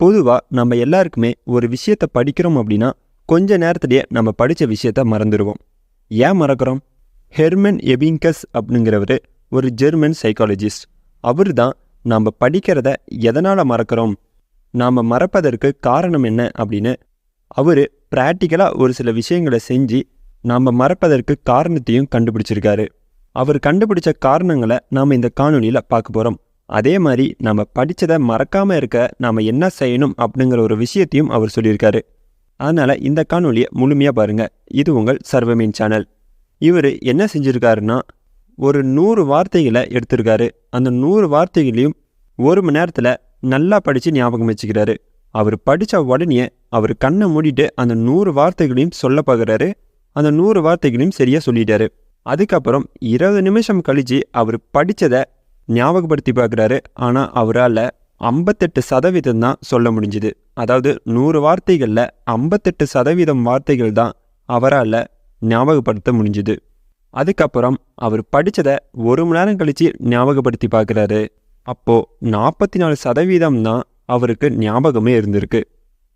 பொதுவாக நம்ம எல்லாருக்குமே ஒரு விஷயத்தை படிக்கிறோம் அப்படின்னா கொஞ்ச நேரத்திலேயே நம்ம படித்த விஷயத்த மறந்துடுவோம் ஏன் மறக்கிறோம்? ஹெர்மன் எபிங்கஸ் அப்படிங்கிறவர் ஒரு ஜெர்மன் சைக்காலஜிஸ்ட் அவர் தான் நாம் படிக்கிறத எதனால் மறக்கிறோம்? நாம் மறப்பதற்கு காரணம் என்ன அப்படின்னு அவர் ப்ராக்டிக்கலாக ஒரு சில விஷயங்களை செஞ்சு நாம் மறப்பதற்கு காரணத்தையும் கண்டுபிடிச்சிருக்காரு. அவர் கண்டுபிடிச்ச காரணங்களை நாம் இந்த காணொலியில் பார்க்க போகிறோம் அதே மாதிரி நம்ம படித்ததை மறக்காமல் இருக்க நாம் என்ன செய்யணும் அப்படிங்கிற ஒரு விஷயத்தையும் அவர் சொல்லியிருக்காரு. அதனால் இந்த காணொலியை முழுமையாக பாருங்கள் இது உங்கள் சர்வமீன் சேனல். இவர் என்ன செஞ்சுருக்காருன்னா ஒரு நூறு வார்த்தைகளை எடுத்திருக்காரு. அந்த நூறு வார்த்தைகளையும் ஒரு மணி நேரத்தில் நல்லா படித்து ஞாபகம் வச்சுக்கிறாரு. அவர் படித்த உடனே அவர் கண்ணை மூடிட்டு அந்த நூறு வார்த்தைகளையும் சொல்ல பார்க்குறாரு அந்த நூறு வார்த்தைகளையும் சரியாக சொல்லிட்டாரு. அதுக்கப்புறம் இருபது நிமிஷம் கழித்து அவர் படித்ததை ஞாபகப்படுத்தி பார்க்குறாரு. ஆனால் அவரால் ஐம்பத்தெட்டு சதவீதம் தான் சொல்ல முடிஞ்சுது. அதாவது நூறு வார்த்தைகளில் ஐம்பத்தெட்டு சதவீதம் வார்த்தைகள் தான் அவரால் ஞாபகப்படுத்த முடிஞ்சுது. அதுக்கப்புறம் அவர் படித்ததை ஒரு மணி நேரம் கழித்து ஞாபகப்படுத்தி பார்க்குறாரு. அப்போது நாற்பத்தி நாலு சதவீதம் தான் அவருக்கு ஞாபகமே இருந்திருக்கு.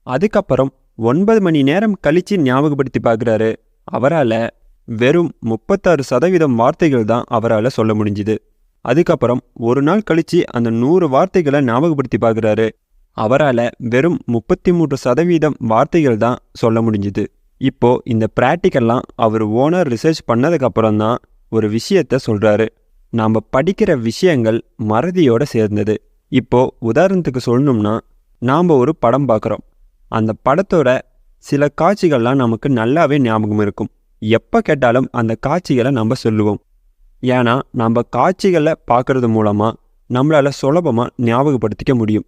அதுக்கப்புறம் ஒன்பது மணி நேரம் கழித்து ஞாபகப்படுத்தி பார்க்குறாரு. அவரால் வெறும் முப்பத்தாறு சதவீதம் வார்த்தைகள் தான் அவரால் சொல்ல முடிஞ்சுது. அதுக்கப்புறம் ஒரு நாள் கழிச்சு அந்த நூறு வார்த்தைகளை ஞாபகப்படுத்தி பார்க்குறாரு. அவரால் வெறும் முப்பத்தி மூன்று சதவீதம் வார்த்தைகள் தான் சொல்ல முடிஞ்சுது. இப்போ இந்த ப்ராக்டிக்கல்லாம் அவர் ஓனர் ரிசர்ச் பண்ணதுக்கப்புறம் தான் ஒரு விஷயத்த சொல்கிறாரு நாம் படிக்கிற விஷயங்கள் மறதியோட சேர்ந்தது. இப்போ உதாரணத்துக்கு சொல்லணும்னா நாம் ஒரு படம் பார்க்குறோம் அந்த படத்தோட சில காட்சிகள்லாம் நமக்கு நல்லாவே ஞாபகம் இருக்கும். எப்போ கேட்டாலும் அந்த காட்சிகளை நம்ம சொல்லுவோம். ஏன்னா நம்ம காட்சிகளை பார்க்குறது மூலமாக நம்மளால் சுலபமாக ஞாபகப்படுத்திக்க முடியும்.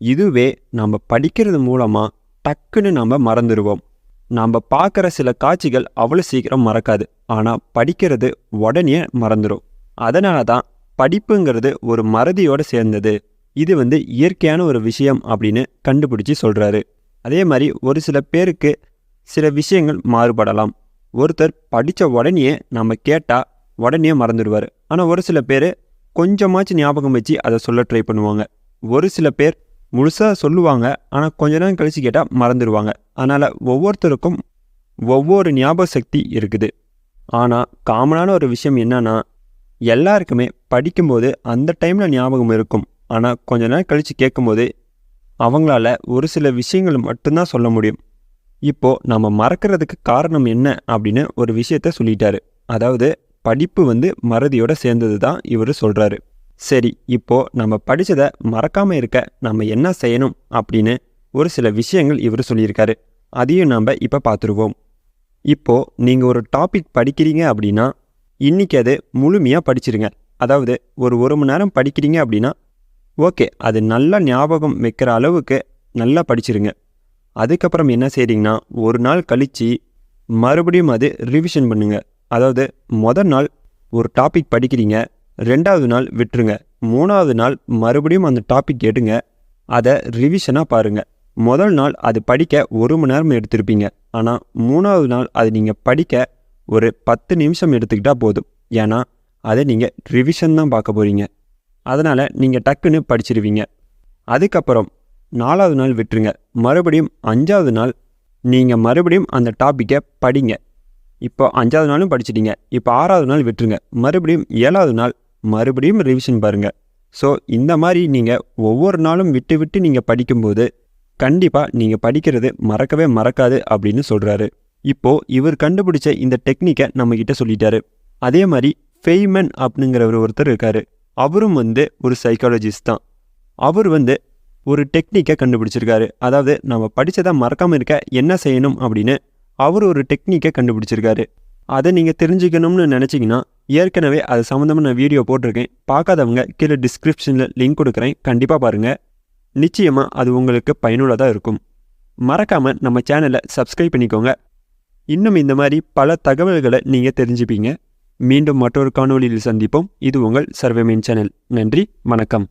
இதுவே நம்ம படிக்கிறது மூலமாக டக்குன்னு நம்ம மறந்துடுவோம் நம்ம பார்க்குற சில காட்சிகள் அவ்வளோ சீக்கிரம் மறக்காது. ஆனால் படிக்கிறது உடனே மறந்துடும் அதனால தான் படிப்புங்கிறது ஒரு மறதியோடு சேர்ந்தது. இது வந்து இயற்கையான ஒரு விஷயம் அப்படின்னு கண்டுபிடிச்சி சொல்கிறாரு அதே மாதிரி ஒரு சில பேருக்கு சில விஷயங்கள் மாறுபடலாம். ஒருத்தர் படித்த உடனே நம்ம கேட்டால் உடனே மறந்துடுவார். ஆனால் ஒரு சில பேர் கொஞ்சமாச்சும் ஞாபகம் வச்சு அதை சொல்ல ட்ரை பண்ணுவாங்க. ஒரு சில பேர் முழுசாக சொல்லுவாங்க ஆனால் கொஞ்ச நேரம் கழித்து கேட்டால் மறந்துடுவாங்க. அதனால் ஒவ்வொருத்தருக்கும் ஒவ்வொரு ஞாபக சக்தி இருக்குது. ஆனால் காமனான ஒரு விஷயம் என்னன்னா எல்லாருக்குமே படிக்கும்போது அந்த டைமில் ஞாபகம் இருக்கும். ஆனால் கொஞ்ச நேரம் கழித்து கேட்கும்போது அவங்களால ஒரு சில விஷயங்கள் மட்டும்தான் சொல்ல முடியும். இப்போது நம்ம மறக்கிறதுக்கு காரணம் என்ன அப்படின்னு ஒரு விஷயத்த சொல்லிட்டாரு. அதாவது படிப்பு வந்து மறதியோட சேர்ந்தது தான் இவர் சொல்கிறாரு சரி இப்போது நம்ம படித்ததை மறக்காமல் இருக்க நம்ம என்ன செய்யணும் அப்படின்னு ஒரு சில விஷயங்கள் இவர் சொல்லியிருக்காரு. அதையும் நம்ம இப்போ பார்த்துருவோம் இப்போது நீங்கள் ஒரு டாபிக் படிக்கிறீங்க அப்படின்னா இன்றைக்கி அது முழுமையாக படிச்சிருங்க. அதாவது ஒரு ஒரு மணி நேரம் படிக்கிறீங்க அப்படின்னா ஓகே அது நல்லா ஞாபகம் வைக்கிற அளவுக்கு நல்லா படிச்சிருங்க. அதுக்கப்புறம் என்ன செய்கிறீங்கன்னா ஒரு நாள் கழித்து மறுபடியும் அது ரிவிஷன் பண்ணுங்கள் அதாவது முதல் நாள் ஒரு டாபிக் படிக்கிறீங்க ரெண்டாவது நாள் விட்டுருங்க. மூணாவது நாள் மறுபடியும் அந்த டாபிக் எடுங்க அதை ரிவிஷனாக பாருங்கள் முதல் நாள் அது படிக்க ஒரு மணி நேரம் எடுத்திருப்பீங்க. ஆனால் மூணாவது நாள் அது நீங்கள் படிக்க ஒரு பத்து நிமிஷம் எடுத்துக்கிட்டால் போதும். ஏன்னா அதை நீங்கள் ரிவிஷன் தான் பார்க்க போகிறீங்க அதனால் நீங்கள் டக்குன்னு படிச்சிருவீங்க. அதுக்கப்புறம் நாலாவது நாள் விட்டுருங்க. மறுபடியும் அஞ்சாவது நாள் நீங்கள் மறுபடியும் அந்த டாப்பிக்கை படிங்க. இப்போ அஞ்சாவது நாளும் படிச்சிட்டீங்க. இப்போ ஆறாவது நாள் விட்டுருங்க. மறுபடியும் ஏழாவது நாள் மறுபடியும் ரிவிஷன் பாருங்கள் ஸோ இந்த மாதிரி நீங்கள் ஒவ்வொரு நாளும் விட்டு விட்டு நீங்கள் படிக்கும்போது கண்டிப்பாக நீங்கள் படிக்கிறது மறக்கவே மறக்காது அப்படின்னு சொல்கிறாரு இப்போது இவர் கண்டுபிடிச்ச இந்த டெக்னிக்கை நம்மக்கிட்ட சொல்லிட்டாரு. அதே மாதிரி ஃபெய்மன் அப்படிங்கிறவர் ஒருத்தர் இருக்கார். அவரும் வந்து ஒரு சைக்காலஜிஸ்ட் தான். அவர் வந்து ஒரு டெக்னிக்கை கண்டுபிடிச்சிருக்காரு. அதாவது நம்ம படித்ததை மறக்காமல் இருக்க என்ன செய்யணும் அப்படின்னு அவர் ஒரு டெக்னிக்கை கண்டுபிடிச்சிருக்காரு. அதை நீங்கள் தெரிஞ்சுக்கணும்னு நினச்சிங்கன்னா ஏற்கனவே அது சம்மந்தமாக நான் வீடியோ போட்டிருக்கேன். பார்க்காதவங்க கீழே டிஸ்கிரிப்ஷனில் லிங்க் கொடுக்குறேன். கண்டிப்பாக பாருங்கள் நிச்சயமாக அது உங்களுக்கு பயனுள்ளதாக இருக்கும். மறக்காமல் நம்ம சேனலை சப்ஸ்கிரைப் பண்ணிக்கோங்க. இன்னும் இந்த மாதிரி பல தகவல்களை நீங்கள் தெரிஞ்சுப்பீங்க. மீண்டும் மற்றொரு காணொளியில் சந்திப்போம். இது உங்கள் சர்வேமேன் சேனல் நன்றி வணக்கம்.